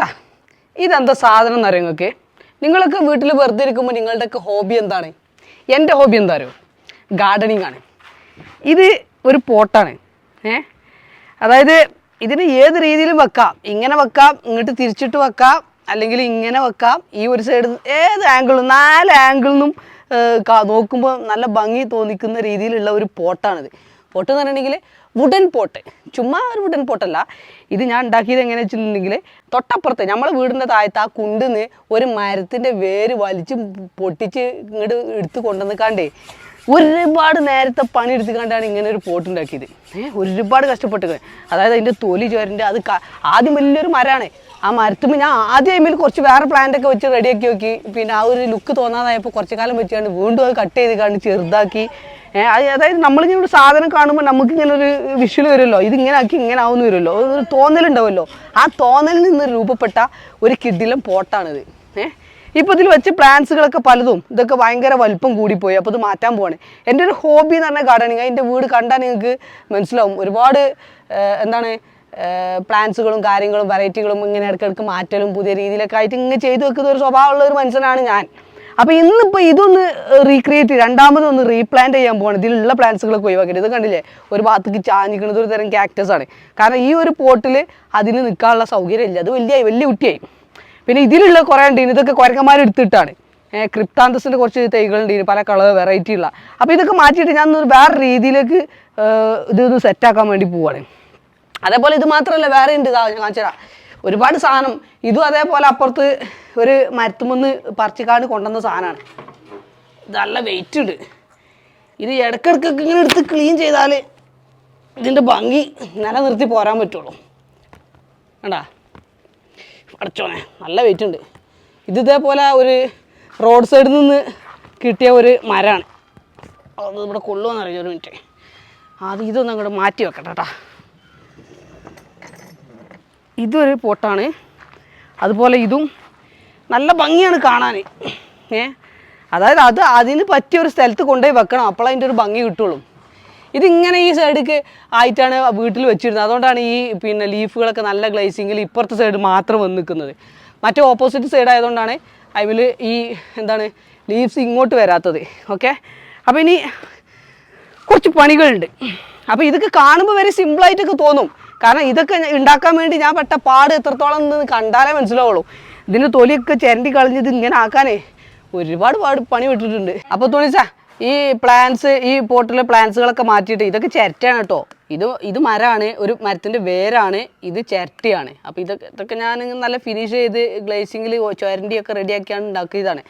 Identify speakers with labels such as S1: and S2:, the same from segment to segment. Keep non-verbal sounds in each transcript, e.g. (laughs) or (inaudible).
S1: സാ ഇതെന്താ സാധനം എന്നറിയോ നിങ്ങൾക്ക്? നിങ്ങളൊക്കെ വീട്ടിൽ വെറുതെ ഇരിക്കുമ്പോൾ നിങ്ങളുടെയൊക്കെ ഹോബി എന്താണ്? എന്റെ ഹോബി എന്താ അറിയോ? ഗാർഡനിങ് ആണ്. ഇത് ഒരു പോട്ടാണ്. ഏ? അതായത് ഇതിന് ഏത് രീതിയിലും വെക്കാം. ഇങ്ങനെ വെക്കാം ഇങ്ങോട്ട് തിരിച്ചിട്ട് വെക്കാം അല്ലെങ്കിൽ ഇങ്ങനെ വെക്കാം. ഈ ഒരു സൈഡ് ഏത് ആംഗിളും നാല് ആംഗിളിൽ നിന്നും നോക്കുമ്പോൾ നല്ല ഭംഗി തോന്നിക്കുന്ന രീതിയിലുള്ള ഒരു പോട്ടാണിത്. പോട്ട് എന്ന് പറഞ്ഞിട്ടുണ്ടെങ്കിൽ വുഡൻ പോട്ട്. ചുമ്മാ ഒരു വുഡൻ പോട്ടല്ല. ഇത് ഞാൻ ഉണ്ടാക്കിയത് എങ്ങനെ വെച്ചിട്ടുണ്ടെങ്കിൽ തൊട്ടപ്പുറത്ത് നമ്മളെ വീടിന്റെ താഴത്ത് ആ കുണ്ടിന്ന് ഒരു മരത്തിന്റെ വേര് വലിച്ച് പൊട്ടിച്ച് ഇങ്ങോട്ട് എടുത്ത് കൊണ്ടുവന്നിക്കാണ്ടേ ഒരുപാട് നേരത്തെ പണി എടുത്തുകൊണ്ടാണ് ഇങ്ങനെ ഒരു പോട്ട് ഉണ്ടാക്കിയത്. ഒരുപാട് കഷ്ടപ്പെട്ട്. അതായത് അതിന്റെ തൊലി ചോരന്റെ അത് ആദ്യം വലിയൊരു മരമാണ്. ആ മരത്തുമ്പോൾ ഞാൻ ആദ്യം അതിൽ കുറച്ച് വേറെ പ്ലാന്റ് ഒക്കെ വെച്ച് റെഡിയാക്കി നോക്കി. പിന്നെ ആ ഒരു ലുക്ക് തോന്നാതായപ്പോൾ കുറച്ച് കാലം വെച്ചുകൊണ്ട് വീണ്ടും അത് കട്ട് ചെയ്ത് കണ്ട് ചെറുതാക്കി. അതായത് നമ്മളിങ്ങനെ ഒരു സാധനം കാണുമ്പോൾ നമുക്ക് ഇങ്ങനെ ഒരു വിഷ്വൽ വരുമല്ലോ. ഇതിങ്ങനെ ആക്കി ഇങ്ങനെ ആവുന്നു വരുമല്ലോ. ഒരു തോന്നലുണ്ടാവുമല്ലോ ആ തോന്നലിൽ നിന്ന് രൂപപ്പെട്ട ഒരു കിഡിലും പോട്ടാണിത്. ഏഹ് ഇപ്പോൾ ഇതിൽ വെച്ച് പ്ലാന്റ്സുകളൊക്കെ പലതും ഇതൊക്കെ ഭയങ്കര വലിപ്പം കൂടിപ്പോയി. അപ്പോൾ ഇത് മാറ്റാൻ പോവാണ്. എന്റെ ഒരു ഹോബി എന്ന് പറഞ്ഞാൽ ഗാർഡനിങ് എന്റെ വീട് കണ്ടാൽ നിങ്ങൾക്ക് മനസ്സിലാവും. ഒരുപാട് എന്താണ് പ്ലാന്റ്സുകളും കാര്യങ്ങളും വെറൈറ്റികളും ഇങ്ങനെ ഇടയ്ക്കിടയ്ക്ക് മാറ്റലും പുതിയ രീതിയിലൊക്കെ ആയിട്ട് ഇങ്ങനെ ചെയ്തു വെക്കുന്ന ഒരു സ്വഭാവമുള്ള ഒരു മനുഷ്യനാണ് ഞാൻ. അപ്പോൾ ഇന്നിപ്പോൾ ഇതൊന്ന് റീക്രിയേറ്റ് രണ്ടാമതൊന്ന് റീപ്ലാന്റ് ചെയ്യാൻ പോകണം ഇതിലുള്ള പ്ലാന്റ്സുകളൊക്കെ ഒഴിവാക്കിയിട്ട്. ഇത് കണ്ടില്ലേ? ഒരു ഭാഗത്തേക്ക് ചാഞ്ഞിക്കുന്നത് ഒരു തരം ക്യാക്ടസ് ആണ്. കാരണം ഈ ഒരു പോട്ടിൽ അതിന് നിൽക്കാനുള്ള സൗകര്യം ഇല്ല. അത് വലിയ വലിയ കുട്ടിയായി. പിന്നെ ഇതിലുള്ള കുറേ ഉണ്ട്. ഇതൊക്കെ കുരങ്ങന്മാർ എടുത്തിട്ടാണ്. ക്രിപ്താന്തസിന്റെ കുറച്ച് തൈകളുണ്ട്. ഇനി പല കളർ വെറൈറ്റി ഉള്ള. അപ്പോൾ ഇതൊക്കെ മാറ്റിയിട്ട് ഞാൻ വേറെ രീതിയിലേക്ക് ഇതൊന്ന് സെറ്റാക്കാൻ വേണ്ടി പോവാണ്. അതേപോലെ ഇത് മാത്രമല്ല വേറെ ഉണ്ട് കാണിച്ചുതരാം. ഒരുപാട് സാധനം. ഇതും അതേപോലെ അപ്പുറത്ത് ഒരു മരത്തുമെന്ന് പറിച്ചിക്കാണ്ട് കൊണ്ടുവന്ന സാധനമാണ്. നല്ല വെയിറ്റ് ഉണ്ട്. ഇത് ഇടയ്ക്കിടയ്ക്കൊക്കെ ഇങ്ങനെ എടുത്ത് ക്ലീൻ ചെയ്താൽ ഇതിന്റെ ഭംഗി നിലനിർത്തി പോരാൻ പറ്റുള്ളൂ. കണ്ടാ? അടച്ചോനെ നല്ല വെയിറ്റ് ഉണ്ട്. ഇത് ഇതേപോലെ ഒരു റോഡ് സൈഡിൽ നിന്ന് കിട്ടിയ ഒരു മരമാണ്. അത് ഇവിടെ കൊള്ളുമെന്ന് അറിയാം ഒരു മിനിറ്റ് അത് ഇതൊന്നും അങ്ങോട്ട് മാറ്റി വെക്കട്ടെ കേട്ടാ ഇതൊരു പോട്ടാണ്. അതുപോലെ ഇതും നല്ല ഭംഗിയാണ് കാണാൻ. ഏ അതായത് അത് അതിന് പറ്റിയ ഒരു സ്ഥലത്ത് കൊണ്ടുപോയി വെക്കണം. അപ്പോൾ അതിന്റെ ഒരു ഭംഗി കിട്ടുള്ളൂ. ഇതിങ്ങനെ ഈ സൈഡിലേക്ക് ആയിട്ടാണ് വീട്ടിൽ വെച്ചിരുന്നത്. അതുകൊണ്ടാണ് ഈ പിന്നെ ലീഫുകളൊക്കെ നല്ല ഗ്ലേസിങ്ങിൽ ഇപ്പുറത്തെ സൈഡ് മാത്രം വന്ന് നിൽക്കുന്നത്. മറ്റേ ഓപ്പോസിറ്റ് സൈഡ് ആയതുകൊണ്ടാണ് അതിൽ ഈ എന്താണ് ലീവ്സ് ഇങ്ങോട്ട് വരാത്തത്. ഓക്കെ? അപ്പോൾ ഇനി കുറച്ച് പണികളുണ്ട്. അപ്പോൾ ഇതൊക്കെ കാണുമ്പോൾ വരെ സിമ്പിളായിട്ടൊക്കെ തോന്നും. കാരണം ഇതൊക്കെ ഉണ്ടാക്കാൻ വേണ്ടി ഞാൻ പെട്ട പാട് എത്രത്തോളം എന്ന് കണ്ടാലേ മനസ്സിലാവുള്ളൂ. ഇതിന്റെ തൊലിയൊക്കെ ചിരണ്ടി കളഞ്ഞത് ഇങ്ങനെ ആക്കാനേ ഒരുപാട് പാട് പണി വിട്ടിട്ടുണ്ട്. അപ്പോൾ തോന്നിച്ചാ ഈ പ്ലാന്റ്സ് ഈ പോട്ടിലെ പ്ലാന്റ്സുകളൊക്കെ മാറ്റിയിട്ട് ഇതൊക്കെ ചിരട്ടയാണ് കേട്ടോ. ഇത് ഇത് മരമാണ് ഒരു മരത്തിന്റെ വേരാണ് ഇത് ചിരട്ടിയാണ്. അപ്പോൾ ഇതൊക്കെ ഇതൊക്കെ ഞാൻ നല്ല ഫിനിഷ് ചെയ്ത് ഗ്ലേസിങ്ങിൽ ചുരണ്ടിയൊക്കെ റെഡിയാക്കിയാണ് ഉണ്ടാക്കിയതാണ്.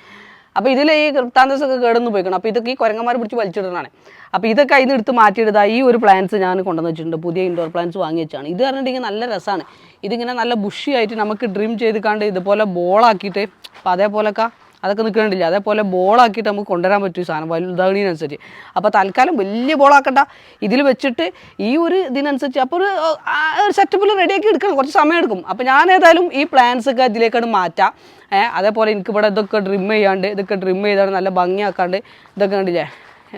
S1: അപ്പോൾ ഇതിൽ ഈ കൃപ്താന്തസൊക്കെ കേടന്ന് പോയിക്കണം. അപ്പോൾ ഇതൊക്കെ ഈ കുരങ്ങന്മാർ പിടിച്ച് വലിച്ചിടുന്നതാണ്. അപ്പോൾ ഇതൊക്കെ അതിന് എടുത്ത് മാറ്റിയെടുത്താൽ ഈ ഒരു പ്ലാന്റ്സ് ഞാൻ കൊണ്ടുവന്ന് വെച്ചിട്ടുണ്ട്. പുതിയ ഇൻഡോർ പ്ലാന്റ്സ് വാങ്ങി വെച്ചാണ്. ഇത് പറഞ്ഞിട്ടുണ്ടെങ്കിൽ നല്ല രസമാണ് ഇതിങ്ങനെ നല്ല ബുഷിയായിട്ട് നമുക്ക് ഡ്രീം ചെയ്ത് കണ്ട് ഇതുപോലെ ബോളാക്കിയിട്ട് അപ്പോൾ അതേപോലൊക്കെ അതൊക്കെ നിൽക്കണില്ല. അതേപോലെ ബോളാക്കിയിട്ട് നമുക്ക് കൊണ്ടുവരാൻ പറ്റും സാധനം വലുതാകണതിനനുസരിച്ച് അപ്പോൾ തൽക്കാലം വലിയ ബോളാക്കണ്ട. ഇതിൽ വെച്ചിട്ട് ഈ ഒരു ഇതിനനുസരിച്ച് അപ്പോൾ ഒരു ഒരു സെറ്റപ്പിൽ റെഡിയാക്കി എടുക്കണം. കുറച്ച് സമയം എടുക്കും. അപ്പോൾ ഞാൻ ഏതായാലും ഈ പ്ലാൻസ് ഒക്കെ ഇതിലേക്കാണ് മാറ്റാം. അതേപോലെ എനിക്ക് ഇവിടെ ഇതൊക്കെ ഡ്രിം ചെയ്യാണ്ട് ഇതൊക്കെ ഡ്രിം ചെയ്താണ്ട് നല്ല ഭംഗിയാക്കാണ്ട് ഇതൊക്കെ കണ്ടില്ലേ?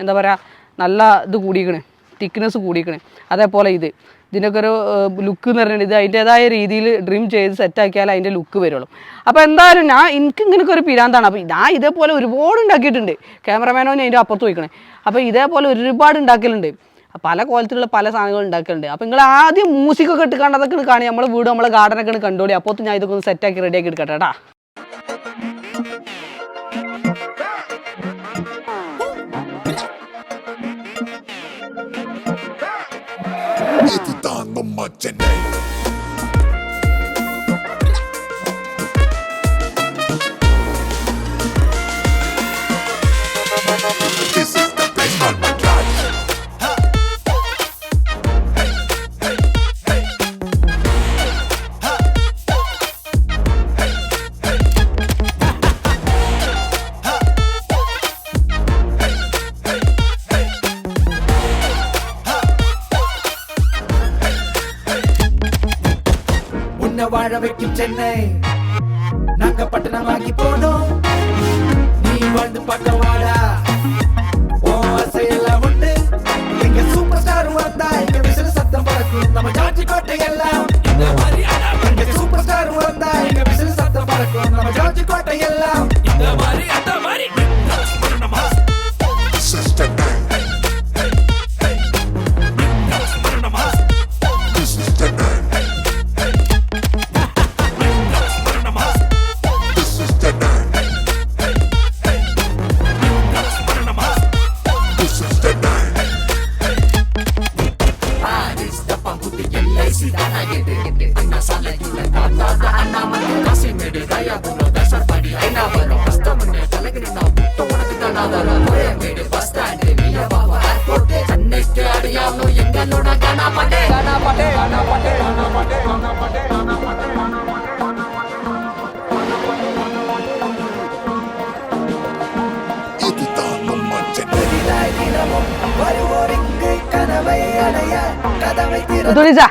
S1: എന്താ പറയുക നല്ല ഇത് കൂടിക്കണ് തിക്നെസ് കൂടിക്കണ് അതേപോലെ ഇത്. ഇതിനൊക്കെ ഒരു ലുക്ക് എന്ന് പറഞ്ഞാൽ ഇത് അതിന്റെതായ രീതിയിൽ ഡ്രീം ചെയ്ത് സെറ്റാക്കിയാൽ അതിന്റെ ലുക്ക് വരുള്ളൂ. അപ്പോൾ എന്തായാലും ഞാൻ എനിക്ക് ഇങ്ങനെയൊക്കെ ഒരു പിരാന്താണ്. അപ്പോൾ ഞാൻ ഇതേപോലെ ഒരുപാട് ഉണ്ടാക്കിയിട്ടുണ്ട്. ക്യാമറമാനോ ഞാൻ അതിന്റെ അപ്പുറത്ത് വയ്ക്കണേ അപ്പോൾ ഇതേപോലെ ഒരുപാട് ഉണ്ടാക്കലുണ്ട്. പല കോലത്തിലുള്ള പല സാധനങ്ങൾ ഉണ്ടാക്കലുണ്ട്. അപ്പോൾ നിങ്ങൾ ആദ്യം മ്യൂസിക്കൊക്കെ ഇട്ട് കണ്ടതൊക്കെ കാണി നമ്മളെ വീട് നമ്മളെ ഗാർഡനൊക്കെ കണ്ടോളി. അപ്പോൾ ഞാൻ ഇതൊക്കെ ഒന്ന് സെറ്റാക്കി റെഡിയാക്കി എടുക്കട്ടെ കേട്ടാ
S2: mật trên đây This is the place
S3: என்ன வாழ வைக்கும் சென்னை? நாங்க பட்டணமாகி போனோம். நீ வாழ்ந்து பக்கம் வாடா. ஓ அசையெல்லாம் உண்டு. எங்க சூப்பர் ஸ்டார் வந்தா எங்க விசில சத்தம் பறக்கும். நம்ம ஜார்ஜி கோட்டை எல்லாம். எங்க சூப்பர் ஸ்டார் வந்தா
S1: எங்க விசில சத்தம் பறக்கும். நம்ம ஜார்ஜி கோட்டை எல்லாம். இந்த மாதிரி துரிஜா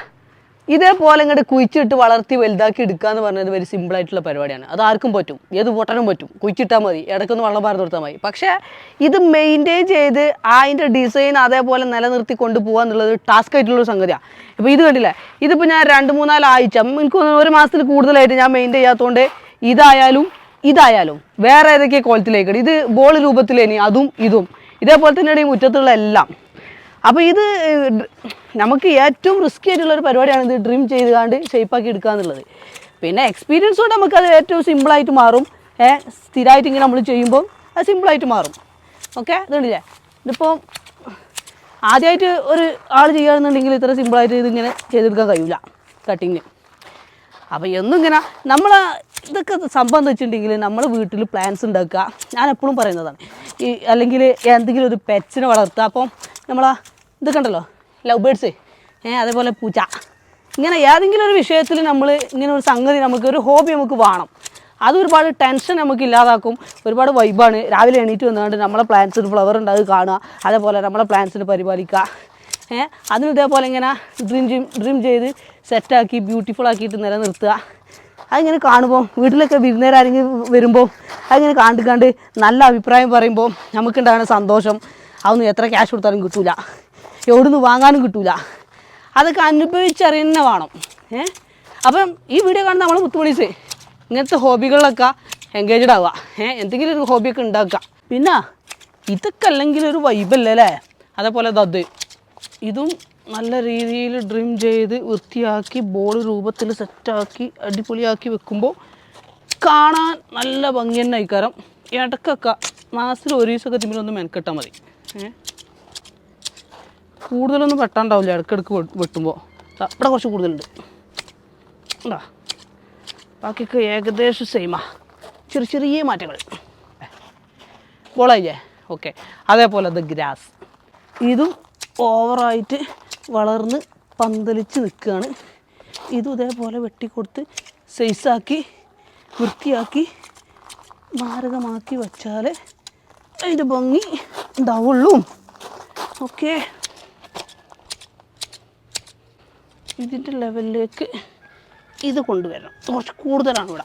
S1: ഇതേപോലെ ഇങ്ങോട്ട് കുഴിച്ചിട്ട് വളർത്തി വലുതാക്കി എടുക്കുക എന്ന് പറഞ്ഞത് ഒരു സിമ്പിൾ ആയിട്ടുള്ള പരിപാടിയാണ്. അത് ആർക്കും പറ്റും. ഏത് പൊട്ടനും പറ്റും. കുഴിച്ചിട്ടാൽ മതി. ഇടയ്ക്കൊന്ന് വെള്ളം പറഞ്ഞു കൊടുത്താൽ മതി. പക്ഷേ ഇത് മെയിന്റെയിൻ ചെയ്ത് അതിന്റെ ഡിസൈൻ അതേപോലെ നിലനിർത്തി കൊണ്ടുപോകുക എന്നുള്ളത് ടാസ്ക് ആയിട്ടുള്ള സംഗതിയാണ് ഇപ്പോൾ ഇത് കണ്ടില്ലേ? ഇതിപ്പോൾ ഞാൻ രണ്ട് മൂന്നാൽ ആഴ്ച എനിക്ക് ഒരു മാസത്തിൽ കൂടുതലായിട്ട് ഞാൻ മെയിന്റെയിൻ ചെയ്യാത്തതുകൊണ്ട് ഇതായാലും ഇതായാലും വേറെ ഏതൊക്കെ കോലത്തിലേക്ക് ഇത് ബോൾ രൂപത്തിലേനി അതും ഇതും. ഇതേപോലെ തന്നെയാണ് ഈ മുറ്റത്തുള്ള എല്ലാം. അപ്പോൾ ഇത് നമുക്ക് ഏറ്റവും റിസ്കി ആയിട്ടുള്ള ഒരു പരിപാടിയാണ് ഇത് ഡ്രീം ചെയ്ത് കാണ്ട് ഷേപ്പാക്കി എടുക്കുക എന്നുള്ളത്. പിന്നെ എക്സ്പീരിയൻസ് കൊണ്ട് നമുക്കത് ഏറ്റവും സിമ്പിളായിട്ട് മാറും. ഏഹ് സ്ഥിരമായിട്ട് ഇങ്ങനെ നമ്മൾ ചെയ്യുമ്പോൾ അത് സിമ്പിളായിട്ട് മാറും. ഓക്കെ ഇതുണ്ടല്ലേ? ഇതിപ്പോൾ ആദ്യമായിട്ട് ഒരു ആൾ ചെയ്യുകയാണെന്നുണ്ടെങ്കിൽ ഇത്ര സിമ്പിളായിട്ട് ഇതിങ്ങനെ ചെയ്തെടുക്കാൻ കഴിയില്ല കട്ടിങ് അപ്പോൾ എന്നും ഇങ്ങനെ നമ്മൾ ഇതൊക്കെ സംഭവം എന്ന് വെച്ചിട്ടുണ്ടെങ്കിൽ നമ്മൾ വീട്ടിൽ പ്ലാൻസ് ഉണ്ടാക്കുക. ഞാൻ എപ്പോഴും പറയുന്നതാണ്. ഈ അല്ലെങ്കിൽ എന്തെങ്കിലും ഒരു പെറ്റ്സിനെ വളർത്തുക. അപ്പം നമ്മൾ ഇതൊക്കെ ഉണ്ടല്ലോ ലവ് ബേഡ്സ് ഏ അതേപോലെ പൂച്ച. ഇങ്ങനെ ഏതെങ്കിലും ഒരു വിഷയത്തിൽ നമ്മൾ ഇങ്ങനെ ഒരു സംഗതി നമുക്ക് ഒരു ഹോബി നമുക്ക് വേണം. അത് ഒരുപാട് ടെൻഷൻ നമുക്ക് ഇല്ലാതാക്കും. ഒരുപാട് വൈബാണ് രാവിലെ എണീറ്റ് വന്നുകൊണ്ട് നമ്മളെ പ്ലാന്റ്സിന് ഫ്ലവർ ഉണ്ട് അത് കാണുക. അതേപോലെ നമ്മളെ പ്ലാന്റ്സിനെ പരിപാലിക്കുക. ഏഹ് അതിന് ഇതേപോലെ ഇങ്ങനെ ഡ്രീം ഡ്രീം ചെയ്ത് സെറ്റാക്കി ബ്യൂട്ടിഫുൾ ആക്കിയിട്ട് നിലനിർത്തുക. അതിങ്ങനെ കാണുമ്പോൾ വീട്ടിലൊക്കെ വിരുന്നേരാരെങ്കിലും വരുമ്പോൾ അതിങ്ങനെ കണ്ട് കണ്ട് നല്ല അഭിപ്രായം പറയുമ്പോൾ നമുക്കുണ്ടാകുന്ന സന്തോഷം. അതൊന്നും എത്ര ക്യാഷ് കൊടുത്താലും കിട്ടൂല. എവിടുന്ന് വാങ്ങാനും കിട്ടൂല. അതൊക്കെ അനുഭവിച്ചറിയുന്ന വേണം. ഏ? അപ്പം ഈ വീഡിയോ കാണുന്ന നമ്മൾ മുത്തുമണീസ് ഇങ്ങനത്തെ ഹോബികളിലൊക്കെ എൻഗേജ്ഡ് ആവുക. ഏ? എന്തെങ്കിലും ഒരു ഹോബിയൊക്കെ ഉണ്ടാക്കുക. പിന്നെ ഇതൊക്കെ അല്ലെങ്കിൽ ഒരു വൈബല്ലേ അല്ലേ? അതേപോലെ ദദ്. ഇതും നല്ല രീതിയിൽ ഡ്രിം ചെയ്ത് വൃത്തിയാക്കി ബോൾ രൂപത്തിൽ സെറ്റാക്കി അടിപൊളിയാക്കി വെക്കുമ്പോൾ കാണാൻ നല്ല ഭംഗി തന്നെ ആയിക്കാരം. ഇടക്കൊക്കെ മാസത്തിൽ ഒരു ദിവസമൊക്കെ തിമ്മിലൊന്ന് മെനക്കെട്ടാൽ മതി. കൂടുതലൊന്നും വെട്ടാണ്ടാവില്ല ഇടക്കിടക്ക് വെട്ടുമ്പോൾ ഇവിടെ കുറച്ച് കൂടുതലുണ്ട്. ഉണ്ടാ ബാക്കിയൊക്കെ ഏകദേശം സെയിമാ ചെറിയ ചെറിയ മാറ്റങ്ങൾ. ബോളായില്ലേ ഓക്കെ അതേപോലെ ദ ഗ്രാസ് ഇതും ഓവറായിട്ട് വളർന്ന് പന്തലിച്ച് നിൽക്കുകയാണ്. ഇതും ഇതേപോലെ വെട്ടിക്കൊടുത്ത് സൈസാക്കി വൃത്തിയാക്കി മാരകമാക്കി വച്ചാൽ ഇത് ഭംഗി ഉണ്ടാവുള്ളൂ. ഓക്കെ. ഇതിന്റെ ലെവലിലേക്ക് ഇത് കൊണ്ടുവരണം. കുറച്ച് കൂടുതലാണ് ഇവിടെ.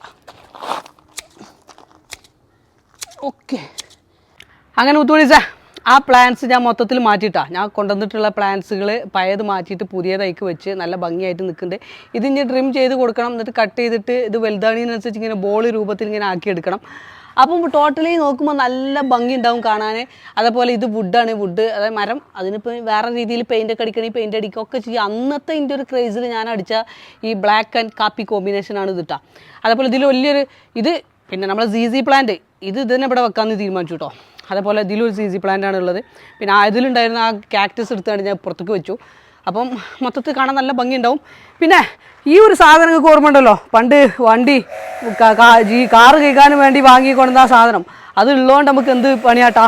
S1: ഓക്കെ. അങ്ങനെ മുത്തുമണിച്ച ആ പ്ലാൻസ് ഞാൻ മൊത്തത്തിൽ മാറ്റിയിട്ടാ. ഞാൻ കൊണ്ടുവന്നിട്ടുള്ള പ്ലാൻസുകൾ പഴയത് മാറ്റിയിട്ട് പുതിയതായിക്ക് വെച്ച് നല്ല ഭംഗിയായിട്ട് നിൽക്കുന്നുണ്ട്. ഇത് ഇനി ഡ്രിം ചെയ്ത് കൊടുക്കണം. എന്നിട്ട് കട്ട് ചെയ്തിട്ട് ഇത് വലുതാണിനനുസരിച്ച് ഇങ്ങനെ ബോൾ രൂപത്തിൽ ഇങ്ങനെ ആക്കിയെടുക്കണം അപ്പം ടോട്ടലി നോക്കുമ്പോൾ നല്ല ഭംഗി ഉണ്ടാവും കാണാൻ അതേപോലെ ഇത് വുഡാണ് വുഡ് അതായത് മരം. അതിനിപ്പോൾ വേറെ രീതിയിൽ പെയിന്റ് ഒക്കെ അടിക്കണമെങ്കിൽ പെയിന്റ് അടിക്കുക ഒക്കെ ചെയ്യുക അന്നത്തെ ഇതിന്റെ ഒരു ക്രേസിൽ ഞാൻ അടിച്ച ഈ ബ്ലാക്ക് ആൻഡ് കാപ്പി കോമ്പിനേഷനാണ് ഇത് ഇട്ടാ അതേപോലെ ഇതിൽ വലിയൊരു ഇത് പിന്നെ നമ്മൾ സി സി പ്ലാന്റ് ഇത് ഇതിനെ ഇവിടെ വെക്കാമെന്ന് തീരുമാനിച്ചു കേട്ടോ അതേപോലെ ഇതിലൊരു സി സി പ്ലാന്റ് ആണ് ഉള്ളത്. പിന്നെ ആ ഇതിലുണ്ടായിരുന്ന ആ കാക്ടസ് എടുത്താണ് ഞാൻ പുറത്തേക്ക് വെച്ചു. അപ്പം മൊത്തത്തിൽ കാണാൻ നല്ല ഭംഗിയുണ്ടാവും. പിന്നെ ഈ ഒരു സാധനം നിങ്ങൾക്ക് ഓർമ്മ ഉണ്ടല്ലോ പണ്ട് വണ്ടി ഈ കാറ് കേൾക്കാനും വേണ്ടി വാങ്ങിക്കൊണ്ടുന്ന ആ സാധനം. അത് ഉള്ളതുകൊണ്ട് നമുക്ക് എന്ത് പണിയാട്ടാ?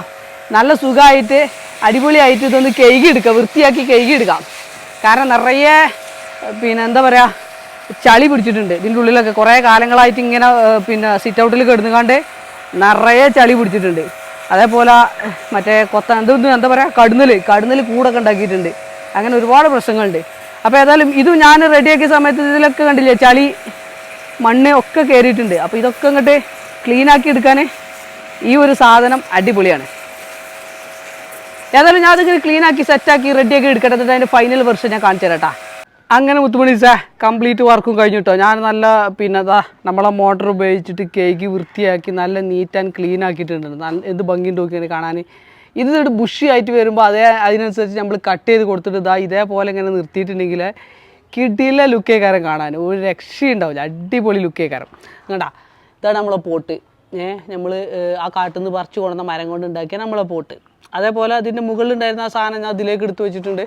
S1: നല്ല സുഖമായിട്ട് അടിപൊളിയായിട്ട് ഇതൊന്ന് കഴുകി എടുക്കുക വൃത്തിയാക്കി കഴുകി എടുക്കാം. കാരണം നിറയെ പിന്നെ എന്താ പറയുക ചളി പിടിച്ചിട്ടുണ്ട്. ഇതിന്റെ ഉള്ളിലൊക്കെ കുറേ കാലങ്ങളായിട്ട് ഇങ്ങനെ പിന്നെ സിറ്റ് ഔട്ടിൽ കിടന്നുകാണ്ട് നിറയെ ചളി പിടിച്ചിട്ടുണ്ട്. അതേപോലെ മറ്റേ കൊത്ത എന്തൊന്നും എന്താ പറയുക കടുന്നൽ കടുന്നൽ കൂടൊക്കെ ഉണ്ടാക്കിയിട്ടുണ്ട്. അങ്ങനെ ഒരുപാട് പ്രശ്നങ്ങളുണ്ട്. അപ്പോൾ ഏതായാലും ഇത് ഞാൻ റെഡിയാക്കിയ സമയത്ത് ഇതിലൊക്കെ കണ്ടില്ലേ ചളി മണ്ണ് ഒക്കെ കയറിയിട്ടുണ്ട് അപ്പോൾ ഇതൊക്കെ അങ്ങോട്ട് ക്ലീനാക്കി എടുക്കാൻ ഈ ഒരു സാധനം അടിപൊളിയാണ്. ഏതായാലും ഞാൻ അതിങ്ങനെ ക്ലീൻ ആക്കി സെറ്റാക്കി റെഡിയാക്കി എടുക്കട്ടെ അതിന്റെ ഫൈനൽ വെർഷൻ ഞാൻ കാണിച്ചു തരാട്ടാ അങ്ങനെ മുത്തുമണി സാ കംപ്ലീറ്റ് വർക്കും കഴിഞ്ഞു കേട്ടോ ഞാൻ നല്ല പിന്നെ അതാ നമ്മളെ മോട്ടർ ഉപയോഗിച്ചിട്ട് കേക്ക് വൃത്തിയാക്കി നല്ല നീറ്റ് ആൻഡ് ക്ലീൻ ആക്കിയിട്ടുണ്ട്. നല്ല എന്ത് ഭംഗിയുണ്ട് നോക്കിയാണ് കാണാൻ ഇത് ബുഷി ആയിട്ട് വരുമ്പോൾ അതേ അതിനനുസരിച്ച് നമ്മൾ കട്ട് ചെയ്ത് കൊടുത്തിട്ട് ഇതാ ഇതേപോലെ ഇങ്ങനെ നിർത്തിയിട്ടുണ്ടെങ്കിൽ കിട്ടിയില്ല ലുക്കേക്കാരം കാണാൻ. ഒരു രക്ഷയുണ്ടാവില്ല അടിപൊളി ലുക്കേക്കാരം കണ്ടാ? ഇതാണ് നമ്മളെ പോട്ട്. ഏ നമ്മൾ ആ കാട്ടിൽ നിന്ന് പറിച്ചു കൊണ്ടുവന്ന മരം കൊണ്ട് ഉണ്ടാക്കിയ നമ്മളെ പോട്ട്. അതേപോലെ അതിന്റെ മുകളിലുണ്ടായിരുന്ന ആ സാധനം ഞാൻ അതിലേക്ക് എടുത്ത് വെച്ചിട്ടുണ്ട്.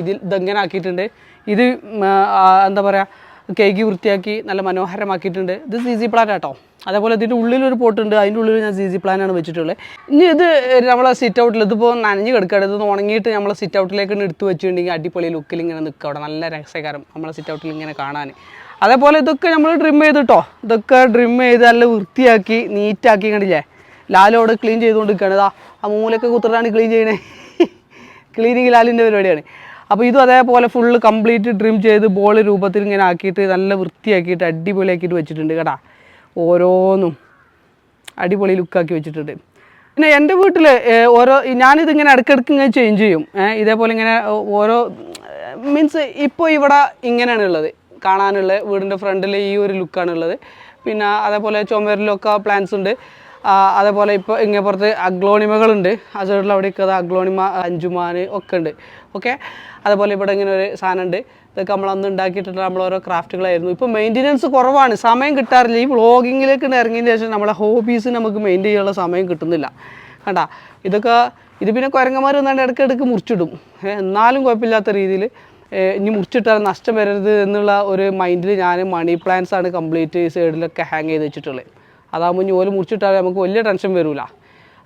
S1: ഇതിൽ ഇതെങ്ങനെ ആക്കിയിട്ടുണ്ട് ഇത് എന്താ പറയുക കേക്ക് വൃത്തിയാക്കി നല്ല മനോഹരമാക്കിയിട്ടുണ്ട്. ഇത് സി സി പ്ലാൻ ആട്ടോ. അതേപോലെ ഇതിന്റെ ഉള്ളിലൊരു പോട്ടുണ്ട് അതിന്റെ ഉള്ളിൽ ഞാൻ സി സി പ്ലാനാണ് വെച്ചിട്ടുള്ളത്. ഇനി ഇത് നമ്മളെ സിറ്റ് ഔട്ടിൽ ഇതിപ്പോൾ നനഞ്ഞ് കിടക്കുകയാണ് ഇത് ഉണങ്ങിയിട്ട് നമ്മൾ സിറ്റ് ഔട്ടിലേക്ക് എടുത്ത് വെച്ചിട്ടുണ്ടെങ്കിൽ അടിപൊളി ലുക്കിൽ ഇങ്ങനെ നിൽക്കുക അവിടെ. നല്ല രസകരം നമ്മളെ സിറ്റ് ഔട്ടിൽ ഇങ്ങനെ കാണാൻ അതേപോലെ ഇതൊക്കെ നമ്മൾ ട്രിം ചെയ്തിട്ടോ. ഇതൊക്കെ ഡ്രിം ചെയ്ത് നല്ല വൃത്തിയാക്കി നീറ്റാക്കി കണ്ടില്ലേ? ലാലോട് ക്ലീൻ ചെയ്തുകൊണ്ട് നിൽക്കുകയാണ് ആ മൂലൊക്കെ കുത്തറാണ് ക്ലീൻ ചെയ്യണേ. (laughs) ക്ലീനിങ് ലാലിന്റെ പരിപാടിയാണ്. അപ്പോൾ ഇതും അതേപോലെ ഫുള്ള് കംപ്ലീറ്റ് ട്രിം ചെയ്ത് ബോൾ രൂപത്തിൽ ഇങ്ങനെ ആക്കിയിട്ട് നല്ല വൃത്തിയാക്കിയിട്ട് അടിപൊളിയാക്കിയിട്ട് വെച്ചിട്ടുണ്ട് കേട്ടാ. ഓരോന്നും അടിപൊളി ലുക്കാക്കി വെച്ചിട്ടുണ്ട്. പിന്നെ എന്റെ വീട്ടിൽ ഓരോ ഞാനിതിങ്ങനെ ഇടയ്ക്കിടയ്ക്ക് ഇങ്ങനെ ചേഞ്ച് ചെയ്യും. ഇതേപോലെ ഇങ്ങനെ ഓരോ മീൻസ് ഇപ്പോൾ ഇവിടെ ഇങ്ങനെയാണ് ഉള്ളത്. കാണാനുള്ള വീടിന്റെ ഫ്രണ്ടിൽ ഈ ഒരു ലുക്കാണുള്ളത് പിന്നെ അതേപോലെ ചുമരിലൊക്കെ പ്ലാന്റ്സ് ഉണ്ട്. അതേപോലെ ഇപ്പോൾ ഇങ്ങനെ പുറത്ത് അഗ്ലോണിമകളുണ്ട്. ആ അവിടെ അത് അഗ്ലോണിമ അഞ്ചുമാൻ ഒക്കെ ഉണ്ട്. ഓക്കെ? അതേപോലെ ഇവിടെ ഇങ്ങനെ ഒരു സാധനം ഉണ്ട് ഇതൊക്കെ നമ്മൾ അന്ന് ഉണ്ടാക്കിയിട്ടുള്ള നമ്മൾ ഓരോ ക്രാഫ്റ്റുകളായിരുന്നു. ഇപ്പോൾ മെയിന്റെനൻസ് കുറവാണ്. സമയം കിട്ടാറില്ല. ഈ വ്ളോഗിങ്ങിലേക്ക് ഇറങ്ങിയതിന് ശേഷം നമ്മളെ ഹോബീസ് നമുക്ക് മെയിന്റെയിൻ ചെയ്യാനുള്ള സമയം കിട്ടുന്നില്ല. കണ്ടാ? ഇതൊക്കെ ഇത് പിന്നെ കുരങ്ങന്മാർ വന്നാണ്ട് ഇടയ്ക്ക് മുറിച്ചിടും. എന്നാലും കുഴപ്പമില്ലാത്ത രീതിയിൽ ഇനി മുറിച്ചിട്ടാൽ നഷ്ടം വരരുത് എന്നുള്ള ഒരു മൈൻഡിൽ ഞാൻ മണി പ്ലാന്റ്സ് ആണ് കംപ്ലീറ്റ് ഈ സൈഡിലൊക്കെ ഹാങ് ചെയ്ത് വെച്ചിട്ടുള്ളത്. അതാകുമ്പോൾ ഓൽ മുറിച്ചിട്ടാൽ നമുക്ക് വലിയ ടെൻഷൻ വരില്ല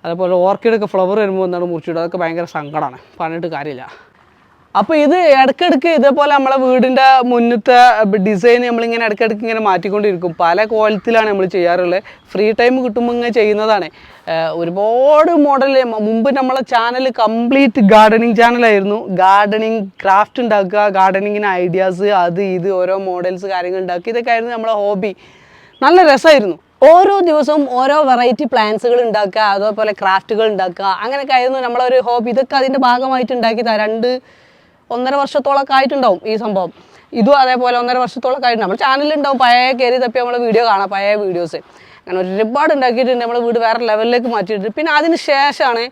S1: അതേപോലെ ഓർക്കിഡൊക്കെ ഫ്ലവർ വരുമ്പോൾ എന്താണ് മുറിച്ചിടുക. അതൊക്കെ ഭയങ്കര സങ്കടമാണ് പറഞ്ഞിട്ട് കാര്യമില്ല. അപ്പോൾ ഇത് ഇടയ്ക്കിടയ്ക്ക് ഇതേപോലെ നമ്മളെ വീടിന്റെ മുന്നത്തെ ഡിസൈൻ നമ്മളിങ്ങനെ ഇടയ്ക്കിടയ്ക്ക് ഇങ്ങനെ മാറ്റിക്കൊണ്ടിരിക്കും. പല കോലത്തിലാണ് നമ്മൾ ചെയ്യാറുള്ളത്. ഫ്രീ ടൈം കിട്ടുമ്പോൾ ഇങ്ങനെ ചെയ്യുന്നതാണ്. ഒരുപാട് മോഡൽ മുമ്പ് നമ്മളെ ചാനൽ കംപ്ലീറ്റ് ഗാർഡനിങ് ചാനലായിരുന്നു ഗാർഡനിങ് ക്രാഫ്റ്റ് ഉണ്ടാക്കുക ഗാർഡനിങ്ങിന് ഐഡിയാസ് അത് ഇത് ഓരോ മോഡൽസ് കാര്യങ്ങൾ ഉണ്ടാക്കുക. ഇതൊക്കെ ആയിരുന്നു നമ്മളെ ഹോബി നല്ല രസമായിരുന്നു ഓരോ ദിവസവും ഓരോ വെറൈറ്റി പ്ലാന്റ്സുകൾ ഉണ്ടാക്കുക അതുപോലെ ക്രാഫ്റ്റുകൾ ഉണ്ടാക്കുക. അങ്ങനെയൊക്കെ ആയിരുന്നു നമ്മളൊരു ഹോബി ഇതൊക്കെ അതിന്റെ ഭാഗമായിട്ട് ഉണ്ടാക്കിയതാ രണ്ട് ഒന്നര വർഷത്തോളമൊക്കെ ആയിട്ടുണ്ടാവും ഈ സംഭവം. ഇതും അതേപോലെ ഒന്നര വർഷത്തോളമൊക്കെ ആയിട്ടുണ്ടാവും നമ്മുടെ ചാനലുണ്ടാവും പഴയ കയറി തപ്പി നമ്മൾ വീഡിയോ കാണാം പഴയ വീഡിയോസ് അങ്ങനെ ഒരുപാട് ഉണ്ടാക്കിയിട്ടുണ്ട്. നമ്മൾ വീട് വേറെ ലെവലിലേക്ക് മാറ്റിയിട്ടുണ്ട്. പിന്നെ അതിന് ശേഷമാണ്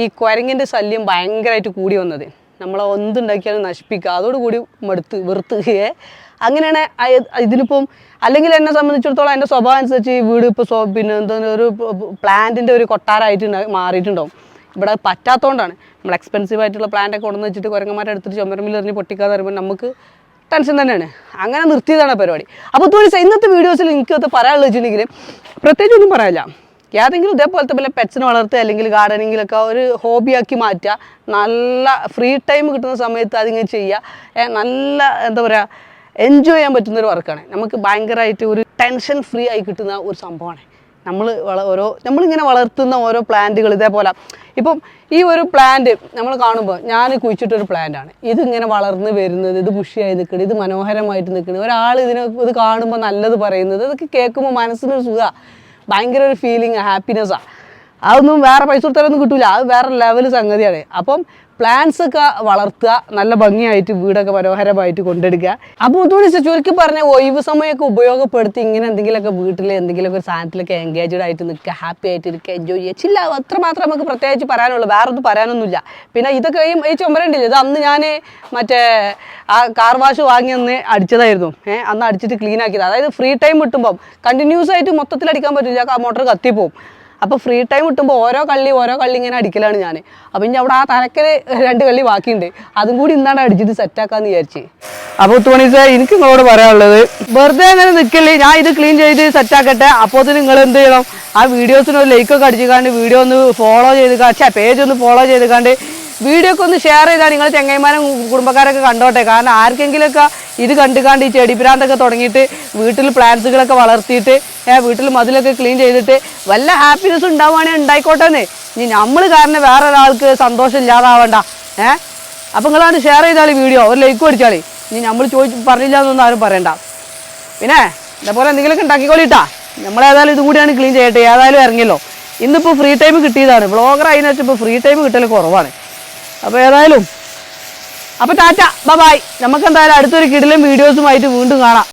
S1: ഈ കുരങ്ങിന്റെ ശല്യം ഭയങ്കരമായിട്ട് കൂടി വന്നത്. നമ്മളെ ഒന്തുണ്ടാക്കിയാലും നശിപ്പിക്കുക. അതോടുകൂടി മടുത്ത് വെറുത്തുകയെ. അങ്ങനെയാണ് ഇതിനിപ്പം അല്ലെങ്കിൽ എന്നെ സംബന്ധിച്ചിടത്തോളം എന്റെ സ്വഭാവം അനുസരിച്ച് ഈ വീട് ഇപ്പോൾ പിന്നെ എന്താ ഒരു പ്ലാന്റിന്റെ ഒരു കൊട്ടാരമായിട്ട് മാറിയിട്ടുണ്ടാവും. ഇവിടെ പറ്റാത്തതുകൊണ്ടാണ് നമ്മൾ എക്സ്പെൻസീവ് ആയിട്ടുള്ള പ്ലാന്റ് ഒക്കെ കൊണ്ടുവന്ന് വെച്ചിട്ട് കുരങ്ങന്മാരെ എടുത്തിട്ട് ചുമരമിൽ എറിഞ്ഞ് പൊട്ടിക്കാതെ വരുമ്പോൾ നമുക്ക് ടെൻഷൻ തന്നെയാണ്. അങ്ങനെ നിർത്തിയതാണ് പരിപാടി. അപ്പോൾ തോന്നി ഇന്നത്തെ വീഡിയോസിൽ എനിക്കത് പറയാനുള്ളത് വെച്ചിട്ടുണ്ടെങ്കിൽ പ്രത്യേകിച്ചൊന്നും പറയാനില്ല. ഏതെങ്കിലും ഇതേപോലത്തെ വല്ല പെറ്റ്സിനെ വളർത്തുക അല്ലെങ്കിൽ ഗാർഡനിങ്ങിലൊക്കെ ഒരു ഹോബിയാക്കി മാറ്റുക. നല്ല ഫ്രീ ടൈം കിട്ടുന്ന സമയത്ത് അതിങ്ങനെ ചെയ്യുക. നല്ല എന്താ പറയുക എൻജോയ് ചെയ്യാൻ പറ്റുന്ന ഒരു വർക്കാണ്. നമുക്ക് ഭയങ്കരമായിട്ട് ഒരു ടെൻഷൻ ഫ്രീ ആയി കിട്ടുന്ന ഒരു സംഭവമാണ്. നമ്മൾ വള ഓരോ നമ്മളിങ്ങനെ വളർത്തുന്ന ഓരോ പ്ലാന്റുകൾ ഇതേപോലെ. ഇപ്പം ഈ ഒരു പ്ലാന്റ് നമ്മൾ കാണുമ്പോൾ ഞാൻ കുഴിച്ചിട്ടൊരു പ്ലാന്റാണ് ഇതിങ്ങനെ വളർന്ന് വരുന്നത് ഇത് ബുഷിയായി നിൽക്കുന്നത് ഇത് മനോഹരമായിട്ട് നിൽക്കുന്നത് ഒരാൾ ഇതിനെ ഇത് കാണുമ്പോൾ നല്ലത് പറയുന്നത് ഇതൊക്കെ കേൾക്കുമ്പോൾ മനസ്സിനൊരു സുഖമാണ് ഭയങ്കര ഒരു ഫീലിംഗ് ഹാപ്പിനെസ്സാണ് അതൊന്നും വേറെ പൈസ കൊടുത്താലൊന്നും കിട്ടില്ല അത് വേറെ ലെവൽ സംഗതിയാണ്. അപ്പം പ്ലാന്റ്സ് ഒക്കെ വളർത്തുക നല്ല ഭംഗിയായിട്ട് വീടൊക്കെ മനോഹരമായിട്ട് കൊണ്ടെടുക്കുക. അപ്പോൾ ഒന്നുകൂടി ചുരുക്കി പറഞ്ഞ ഒഴിവ് സമയമൊക്കെ ഉപയോഗപ്പെടുത്തി ഇങ്ങനെ എന്തെങ്കിലുമൊക്കെ വീട്ടിൽ എന്തെങ്കിലുമൊക്കെ ഒരു സാധനത്തിലൊക്കെ എൻഗേജ്ഡ് ആയിട്ട് നിൽക്കുക ഹാപ്പി ആയിട്ട് ഇരിക്കുക എൻജോയ് ചെയ്യുക. ചില്ല അത്ര മാത്രം നമുക്ക് പ്രത്യേകിച്ച് പറയാനുള്ളൂ. വേറെ ഒന്നും പറയാനൊന്നുമില്ല. പിന്നെ ഇതൊക്കെ ഈ ചുമരണ്ടില്ല ഇത് അന്ന് ഞാൻ മറ്റേ ആ കാർ വാഷ് വാങ്ങി അന്ന് അടിച്ചതായിരുന്നു. ഏഹ് അന്ന് അടിച്ചിട്ട് ക്ലീൻ ആക്കിയത്. അതായത് ഫ്രീ ടൈം കിട്ടുമ്പം കണ്ടിന്യൂസ് ആയിട്ട് മൊത്തത്തിൽ അടിക്കാൻ പറ്റില്ല മോട്ടർ കത്തിപ്പോവും. അപ്പോൾ ഫ്രീ ടൈം കിട്ടുമ്പോൾ ഓരോ കള്ളി ഓരോ കള്ളി ഇങ്ങനെ അടിക്കലാണ് ഞാൻ അപ്പം ഇനി അവിടെ ആ തലക്കൽ രണ്ട് കള്ളി ബാക്കിയുണ്ട്. അതും കൂടി ഇന്നാണ് അടിച്ചിട്ട് സെറ്റാക്കാന്ന് വിചാരിച്ച്. അപ്പോൾ തുണിസേ എനിക്ക് നിങ്ങളോട് പറയാനുള്ളത് വെറുതെ അങ്ങനെ നിൽക്കില്ലേ ഞാൻ ഇത് ക്ലീൻ ചെയ്ത് സെറ്റാക്കട്ടെ അപ്പോൾ നിങ്ങൾ എന്ത് ചെയ്യണം? ആ വീഡിയോസിന് ഒരു ലൈക്ക് ഒക്കെ ലൈക്കൊക്കെ അടിച്ചുകാണ്ട് വീഡിയോ ഒന്ന് ഫോളോ ചെയ്ത് ഛേ പേജ് ഒന്ന് ഫോളോ ചെയ്ത് കാണ്ട് വീഡിയോ ഒക്കെ ഒന്ന് ഷെയർ ചെയ്താൽ നിങ്ങൾ ചെങ്ങൈമാരും കുടുംബക്കാരൊക്കെ കണ്ടോട്ടെ. കാരണം ആർക്കെങ്കിലുമൊക്കെ ഇത് കണ്ടുകാണ്ട് ഈ ചെടിപ്രാന്തൊക്കെ തുടങ്ങിയിട്ട് വീട്ടിൽ പ്ലാന്റ്സുകളൊക്കെ വളർത്തിയിട്ട് വീട്ടിൽ മതിലൊക്കെ ക്ലീൻ ചെയ്തിട്ട് വല്ല ഹാപ്പിനെസ് ഉണ്ടാവുകയാണെങ്കിൽ ഉണ്ടായിക്കോട്ടെന്ന്. ഇനി നമ്മൾ കാരണം വേറെ ഒരാൾക്ക് സന്തോഷം ഇല്ലാതാവണ്ട ഏഹ് അപ്പം നിങ്ങളാണ് ഷെയർ ചെയ്താളി വീഡിയോ ഒരു ലൈക്ക് അടിച്ചാളി ഇനി നമ്മൾ ചോദിച്ച് പറഞ്ഞില്ല എന്നൊന്നും ആരും പറയണ്ട. പിന്നെ ഇതേപോലെ എന്തെങ്കിലുമൊക്കെ ഉണ്ടാക്കിക്കോളിട്ടാ. നമ്മളേതായാലും ഇതും കൂടിയാണ് ക്ലീൻ ചെയ്യട്ടെ. ഏതായാലും ഇറങ്ങിയല്ലോ. ഇന്നിപ്പോൾ ഫ്രീ ടൈം കിട്ടിയതാണ്. ബ്ലോഗർ അതിന് വെച്ചപ്പോൾ ഫ്രീ ടൈം കിട്ടൽ കുറവാണ്. അപ്പോൾ ഏതായാലും. അപ്പോൾ ടാറ്റ ബൈ നമുക്ക് എന്തായാലും അടുത്തൊരു കിടിലും വീഡിയോസുമായിട്ട് വീണ്ടും കാണാം.